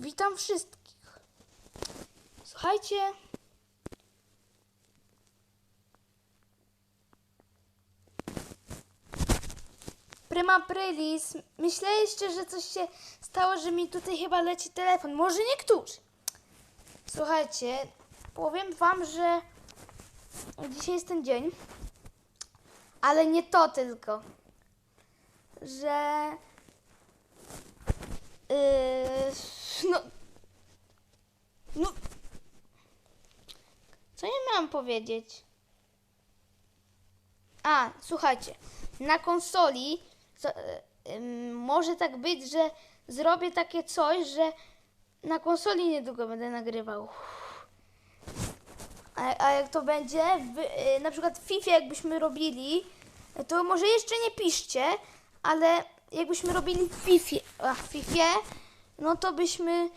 Witam wszystkich. Słuchajcie. Prima Prylis, myśleliście, że coś się stało, że mi tutaj chyba leci telefon. Może niektórzy. Słuchajcie, powiem wam, że dzisiaj jest ten dzień, ale nie to tylko, że Yy, no. No. Co ja miałam powiedzieć? A, słuchajcie. Na konsoli za- yy, może tak być, że zrobię takie coś, że na konsoli niedługo będę nagrywał. A, a jak to będzie, yy, na przykład w FIFA jakbyśmy robili, to może jeszcze nie piszcie, ale jakbyśmy robili FIFA, a, w FIFA no to byśmy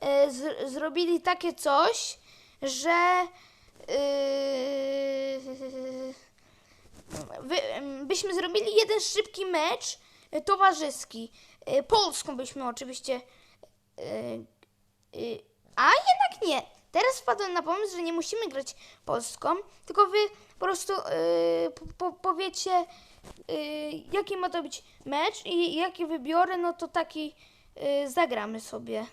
e, z, zrobili takie coś, że em, byśmy zrobili jeden szybki mecz e, towarzyski. E, Polską byśmy oczywiście. e, e, a jednak nie. Teraz wpadłem na pomysł, że nie musimy grać polską, tylko wy po prostu e, po, po, powiecie, e, jaki ma to być mecz i jaki wybiorę, no to taki e, zagramy sobie.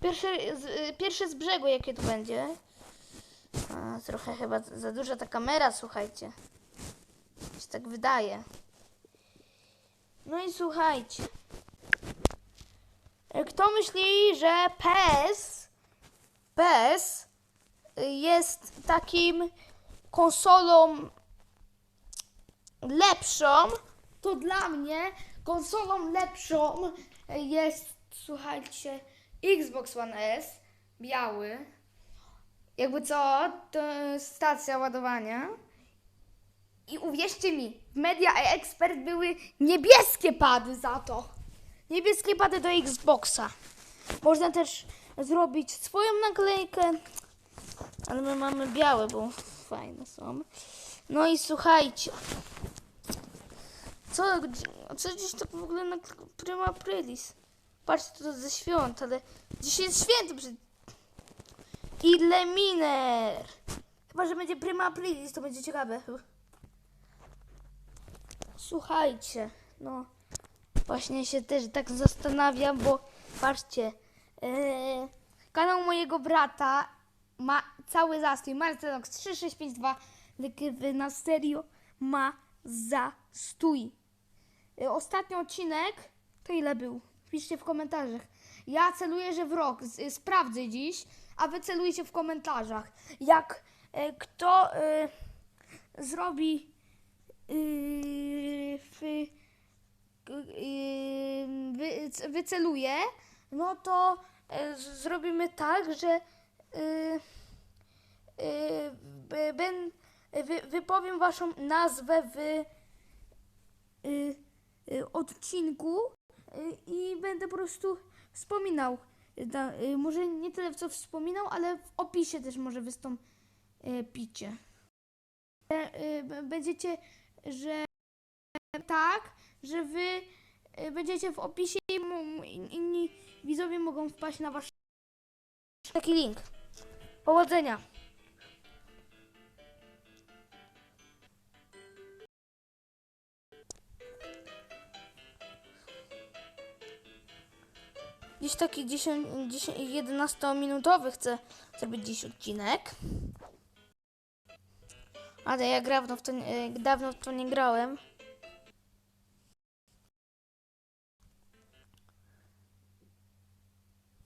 Pierwszy z, e, pierwszy z brzegu, jakie to będzie. A, trochę chyba za duża ta kamera, słuchajcie. Się tak wydaje. No i słuchajcie. E, Kto myśli, że PES, PES jest takim konsolą lepszą, to dla mnie konsolą lepszą jest, słuchajcie, Xbox One S, biały. Jakby co, to stacja ładowania. I uwierzcie mi, Media Expert były niebieskie pady za to. Niebieskie pady do Xboxa. Można też zrobić swoją naklejkę, ale my mamy białe, bo fajne są. No i słuchajcie. Co, co dziś tak w ogóle na Prima Aprilis? Patrzcie, to ze świąt, ale dzisiaj jest święto przed... Ile miner! Chyba, że będzie Prima Aprilis, to będzie ciekawe. Słuchajcie, no właśnie się też tak zastanawiam, bo patrzcie, e, kanał mojego brata ma cały zastój. Marcelox 3652 wygrywy na serio ma zastój. E, Ostatni odcinek to ile był? Piszcie w komentarzach. Ja celuję, że w rok. Z, sprawdzę dziś, a wy celujcie w komentarzach. Jak e, kto zrobi yy, wy, wyceluje, no to zrobimy tak, że b- ben, wy, wypowiem waszą nazwę w yy, odcinku yy, i będę po prostu wspominał. Yy, może nie tyle w co wspominał, ale w opisie też może wystąpicie. E, Będziecie, że tak, że wy y, będziecie w opisie i inni widzowie mogą wpaść na wasz taki link. Powodzenia! Dziś taki 10, 10, 11-minutowy chcę zrobić dziś odcinek. Ale ja dawno w to, nie- dawno w to nie grałem.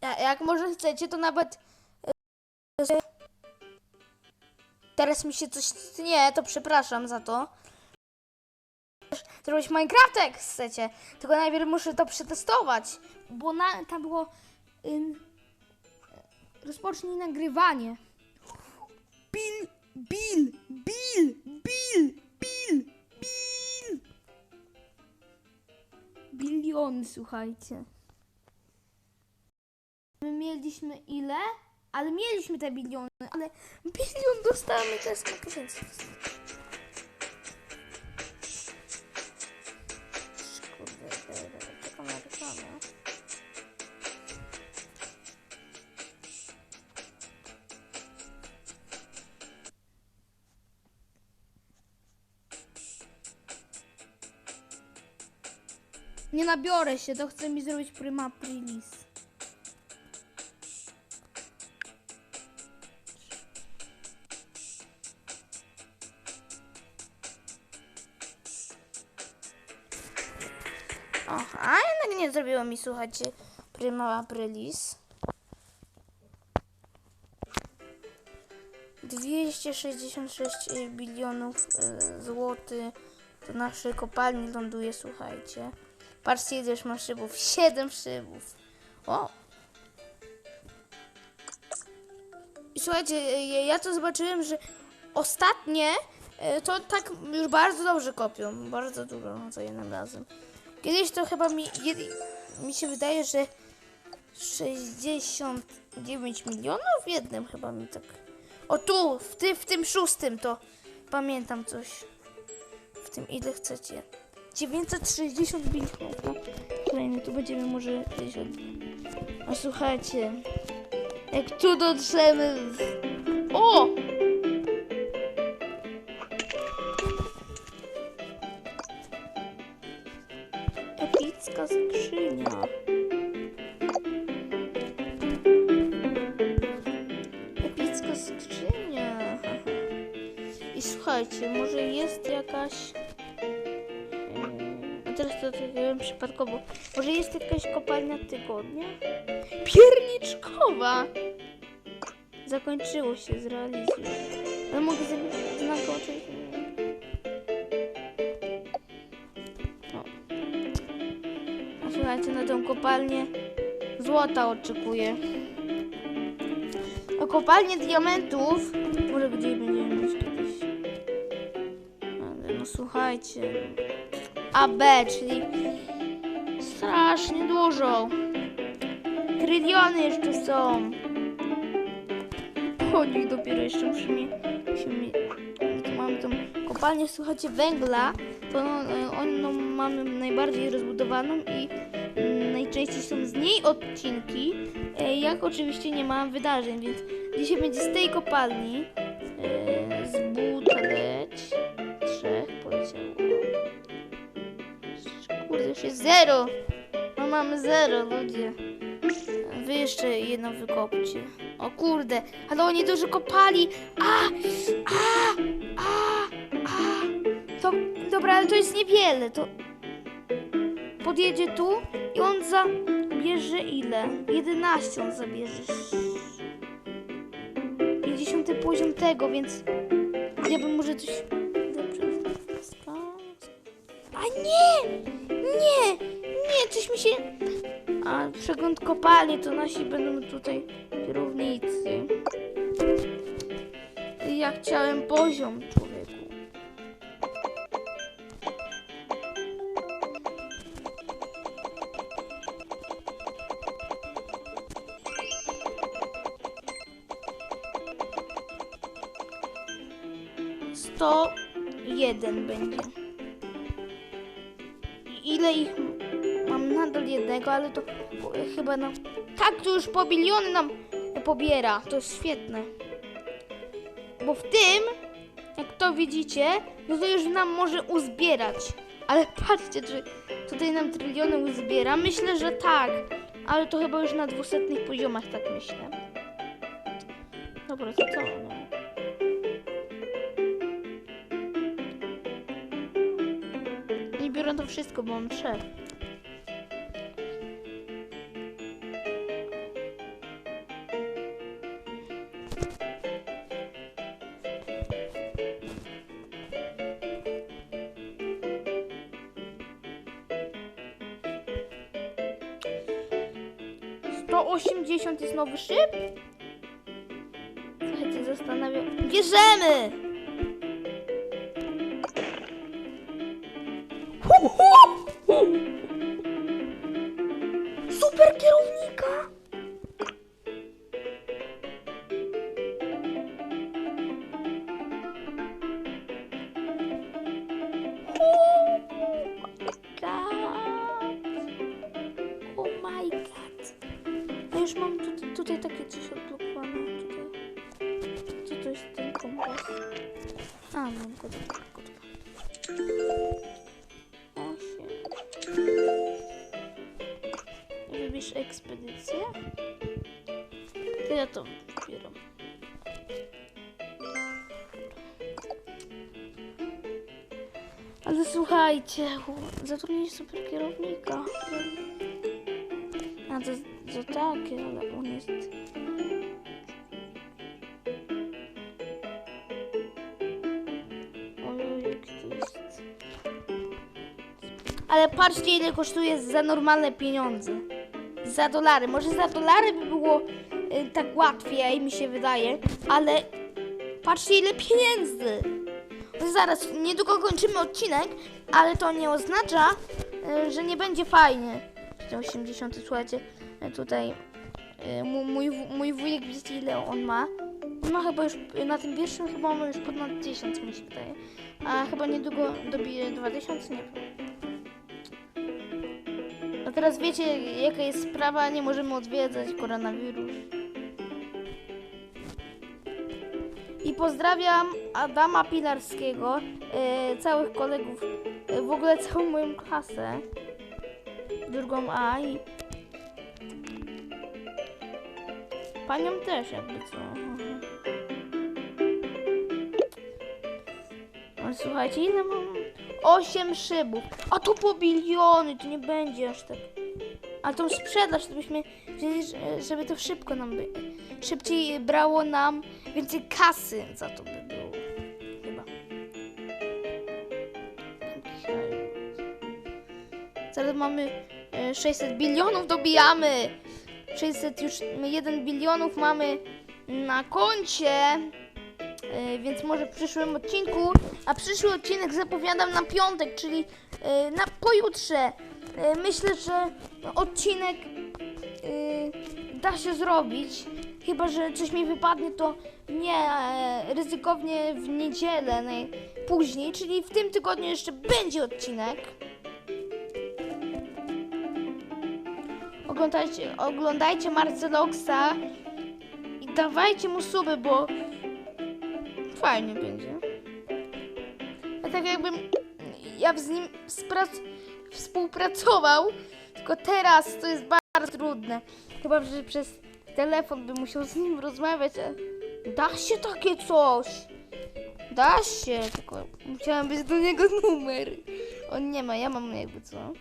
Ja- Jak może chcecie, to nawet. e, Teraz mi się coś nie, to przepraszam za to. Zrobić Minecraft jak chcecie. Tylko najpierw muszę to przetestować. Bo na, tam było. Ym, rozpocznij nagrywanie. Bill, Bill, Bill, Bill, Bill, Bill. Biliony, słuchajcie. My mieliśmy ile? Ale mieliśmy te biliony, ale bilion dostałem to jest. Nie nabiorę się, to chce mi zrobić prima aprilis. Och, a jednak nie zrobiło mi, słuchajcie, prima aprilis. 266 bilionów e, złotych do naszej kopalni ląduje, słuchajcie. Patrzcie, ile już mam szybów. 7 szybów. O! I słuchajcie, e, ja to zobaczyłem, że ostatnie e, to tak już bardzo dobrze kopią. Bardzo dużo za jednym razem. Kiedyś to chyba mi, mi się wydaje, że 69 milionów w jednym chyba mi tak. O tu, w, ty, w tym szóstym to pamiętam coś. W tym ile chcecie. 960 milionów. No. Kolejny tu będziemy może gdzieś od... A słuchajcie, jak tu dotrzemy. w- O! Epicka skrzynia. Epicka skrzynia. I słuchajcie, może jest jakaś. To wiem przypadkowo. Może jest jakaś kopalnia tygodnia? Pierniczkowa! Zakończyło się, zrealizuję. Ale mogę zakończyć znakoczyć. O. A słuchajcie, na tą kopalnię złota oczekuję. A kopalnię diamentów może gdzieś będziemy mieć kiedyś. Ale no słuchajcie. AB, czyli strasznie dużo. Tryliony jeszcze są. Chodzi dopiero jeszcze musimy, musimy mamy tą kopalnię, słuchajcie, węgla, to no, on, no, mamy najbardziej rozbudowaną i mm, najczęściej są z niej odcinki, e, jak oczywiście nie ma wydarzeń, więc dzisiaj będzie z tej kopalni, zero! No mamy zero, ludzie. Wy jeszcze jedno wykopcie. O kurde, ale oni dużo kopali. A! A! A! A! To, dobra, ale to jest niewiele. To podjedzie tu i on zabierze ile? 11 on zabierze. 50 poziom tego, więc ja bym może coś... Nie! Nie! Nie, coś mi się... A przegląd kopalni to nasi będą tutaj kierownicy. Ja chciałem poziom. Ile ich Mam nadal jednego, ale to e, chyba no. Tak, to już po biliony nam pobiera. To jest świetne. Bo w tym, jak to widzicie, no to już nam może uzbierać. Ale patrzcie, czy tutaj nam tryliony uzbiera. Myślę, że tak. Ale to chyba już na dwusetnych poziomach, tak myślę. Dobra, to co? Biorę to wszystko, bo mam trzech. Sto osiemdziesiąt jest nowy szyb? Słuchajcie, zastanawiam. Bierzemy! Hu, hu. Super kierownika! Oh! Oh już mam tutaj, tutaj takie coś odblokowane. Tutaj. Co to jest ten kompas? A, mam go Ale słuchajcie, zatrudnić super kierownika. A to, to takie, ale on jest... Ale patrzcie, ile kosztuje za normalne pieniądze. Za dolary. Może za dolary by było y, tak łatwiej, mi się wydaje, ale patrzcie, ile pieniędzy. No Zaraz, niedługo kończymy odcinek, ale to nie oznacza, y, że nie będzie fajnie. 80, słuchajcie, y, tutaj mu- mój, mój wujek, widzicie ile on ma? Ma chyba już, na tym pierwszym chyba ma już ponad 10, mi się wydaje. A chyba niedługo dobije 2000, nie wiem. A teraz wiecie, jaka jest sprawa, nie możemy odwiedzać koronawirus. I pozdrawiam Adama Pilarskiego, e, całych kolegów, e, w ogóle całą moją klasę, drugą A i panią też jakby co. Ale słuchajcie, ile mam? Osiem szybów. A tu po biliony, to nie będzie aż tak. A tą sprzedaż, to byśmy żeby to szybko nam by, szybciej brało nam więcej kasy za to by było. Teraz mamy e, 600 bilionów, dobijamy. 600 już, 1 bilionów mamy na koncie. E, więc może w przyszłym odcinku, a przyszły odcinek zapowiadam na piątek, czyli e, na pojutrze. E, myślę, że odcinek e, da się zrobić. Chyba, że coś mi wypadnie, to nie e, ryzykownie w niedzielę najpóźniej, czyli w tym tygodniu jeszcze będzie odcinek. Oglądajcie, oglądajcie Marceloxa i dawajcie mu suby, bo fajnie będzie. A tak jakbym ja z nim współpracował, tylko teraz to jest bardzo trudne. Chyba, że przez telefon bym musiał z nim rozmawiać, da się takie coś. Da się, tylko musiałem być do niego numer. On nie ma, ja mam jakby co.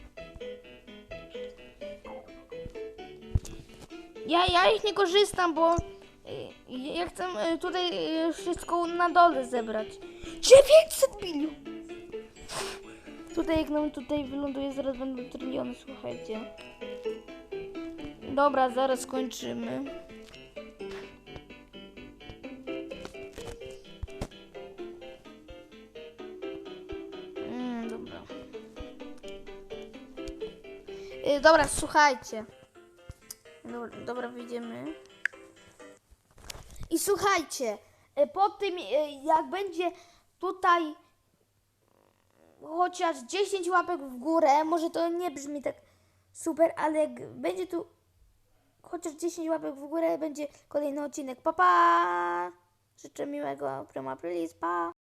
Ja, ja ich nie korzystam, bo y, ja chcę y, tutaj y, wszystko na dole zebrać. 900 milionów! Tutaj jak nam tutaj wyląduje, zaraz będą tryliony, słuchajcie. Dobra, zaraz skończymy. Mm, dobra. Dobra, słuchajcie. Dobra, dobra, wyjdziemy. I słuchajcie, y, po tym y, jak będzie tutaj chociaż 10 łapek w górę, może to nie brzmi tak super, ale jak będzie tu chociaż 10 łapek w górę, będzie kolejny odcinek. Pa, pa! Życzę miłego Prima Aprilis, pa!